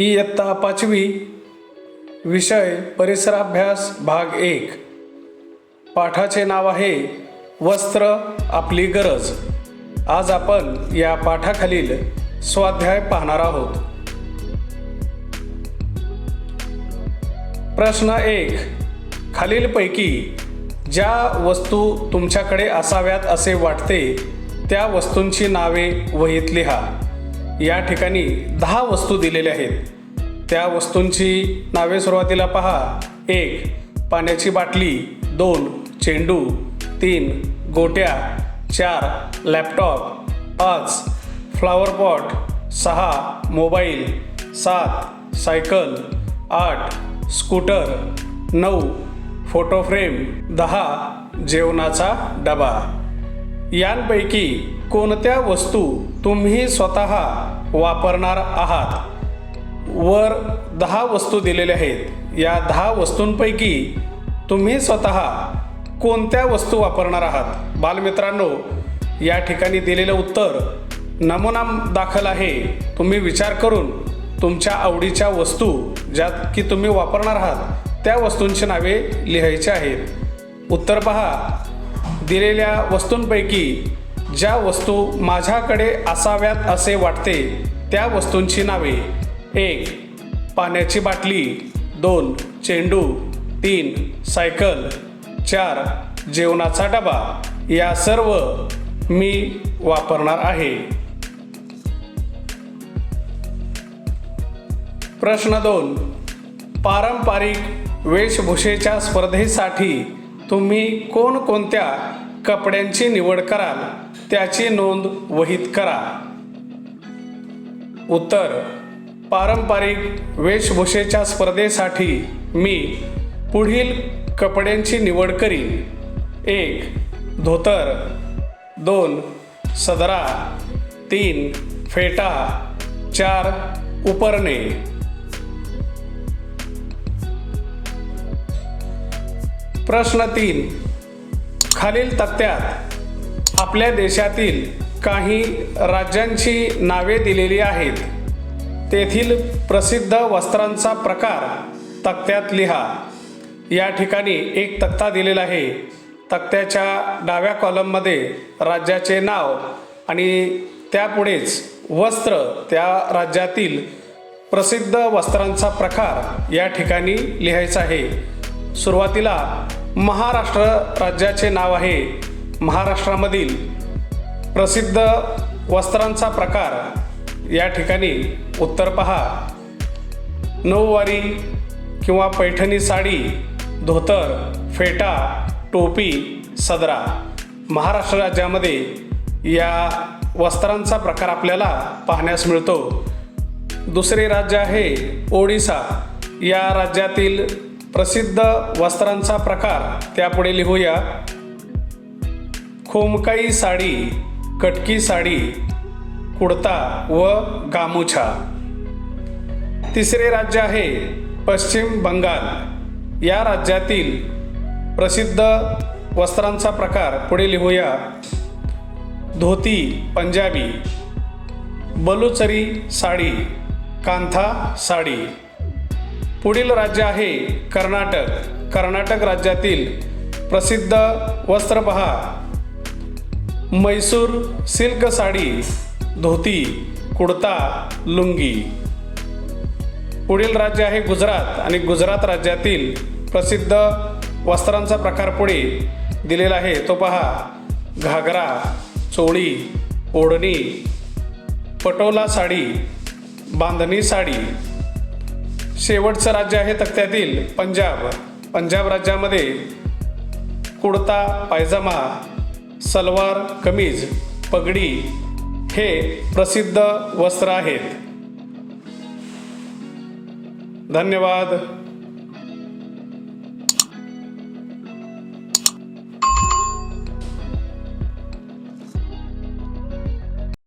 इयत्ता पाचवी विषय परिसराभ्यास भाग एक. पाठाचे नाव आहे वस्त्र आपली गरज. आज आपण या पाठाखालील स्वाध्याय पाहणार आहोत. प्रश्न एक. खालीलपैकी ज्या वस्तू तुमच्याकडे असाव्यात असे वाटते त्या वस्तूंची नावे वहीत लिहा. या ठिकाणी दहा वस्तू दिलेल्या आहेत. त्या वस्तूंची नावे सुरुवातीला पहा. एक पाण्याची बाटली. दोन चेंडू. तीन गोट्या. चार लॅपटॉप. पाच फ्लावर पॉट. सहा मोबाईल. सात सायकल. आठ स्कूटर. नऊ फोटो फ्रेम. दहा जेवणाचा डबा. यांपैकी कोणत्या वस्तू तुम्ही स्वतः वापरणार आहात. वर दहा वस्तू दिलेल्या आहेत. या दहा वस्तूंपैकी तुम्ही स्वतः कोणत्या वस्तू वापरणार आहात? बालमित्रांनो या ठिकाणी दिलेलं उत्तर नमुना दाखल आहे. तुम्ही विचार करून तुमच्या आवडीच्या वस्तू ज्या की तुम्ही वापरणार आहात त्या वस्तूंची नावे लिहायची आहेत. उत्तर पहा. दिलेल्या वस्तूंपैकी ज्या वस्तू माझ्याकडे असाव्यात असे वाटते त्या वस्तूंची नावे. एक पाण्याची बाटली. दोन चेंडू. तीन सायकल. चार जेवणाचा डबा. या सर्व मी वापरणार आहे. प्रश्न दोन. पारंपरिक वेशभूषेच्या स्पर्धेसाठी तुम्ही कोणकोणत्या कपड्यांची निवड कराल त्याची नोंद वहीत करा. उत्तर पारंपरिक वेशभूषेच्या स्पर्धेसाठी मी पुढील कपड्यांची निवड करीन. एक धोतर. दोन सदरा. तीन फेटा. चार उपरणे. प्रश्न तीन खालील तक्त्यात आपल्या देशातील काही राज्यांची नावे दिलेली आहेत. तेथील प्रसिद्ध वस्त्रांचा प्रकार तक्त्यात लिहा. या ठिकाणी एक तक्ता दिलेला आहे. तक्त्याच्या डाव्या कॉलममध्ये राज्याचे नाव आणि त्यापुढेच वस्त्र त्या राज्यातील प्रसिद्ध वस्त्रांचा प्रकार या ठिकाणी लिहायचा आहे. सुरुवातीला महाराष्ट्र राज्याचे नाव आहे. महाराष्ट्रामधील प्रसिद्ध वस्त्रांचा प्रकार या ठिकाणी उत्तर पहा. नऊवारी किंवा पैठणी साडी धोतर फेटा टोपी सदरा. महाराष्ट्र राज्यामध्ये या वस्त्रांचा प्रकार आपल्याला पाहण्यास मिळतो. दुसरे राज्य आहे ओडिसा. या राज्यातील प्रसिद्ध वस्त्रांचा प्रकार त्यापुढे लिहूया. खोमकाई साडी कटकी साडी कुडता व गामुछा. तिसरे राज्य आहे पश्चिम बंगाल. या राज्यातील प्रसिद्ध वस्त्रांचा प्रकार पुढे लिहूया. धोती पंजाबी. बलुचरी साडी कांथा साडी. पुढील राज्य आहे कर्नाटक. कर्नाटक राज्यातील प्रसिद्ध वस्त्र पहा. मैसूर सिल्क साडी धोती कुडता लुंगी. पुढील राज्य आहे गुजरात आणि गुजरात राज्यातील प्रसिद्ध वस्त्रांचा प्रकार पुढे दिलेला आहे. तो पहा. घागरा चोळी ओढणी पटोला साडी बांधणी साडी शेवटचं राज्य आहे तक्त्यातील पंजाब. पंजाब राज्यामध्ये कुडता पायजमा सलवार कमीज पगडी हे प्रसिद्ध वस्त्र आहेत. धन्यवाद.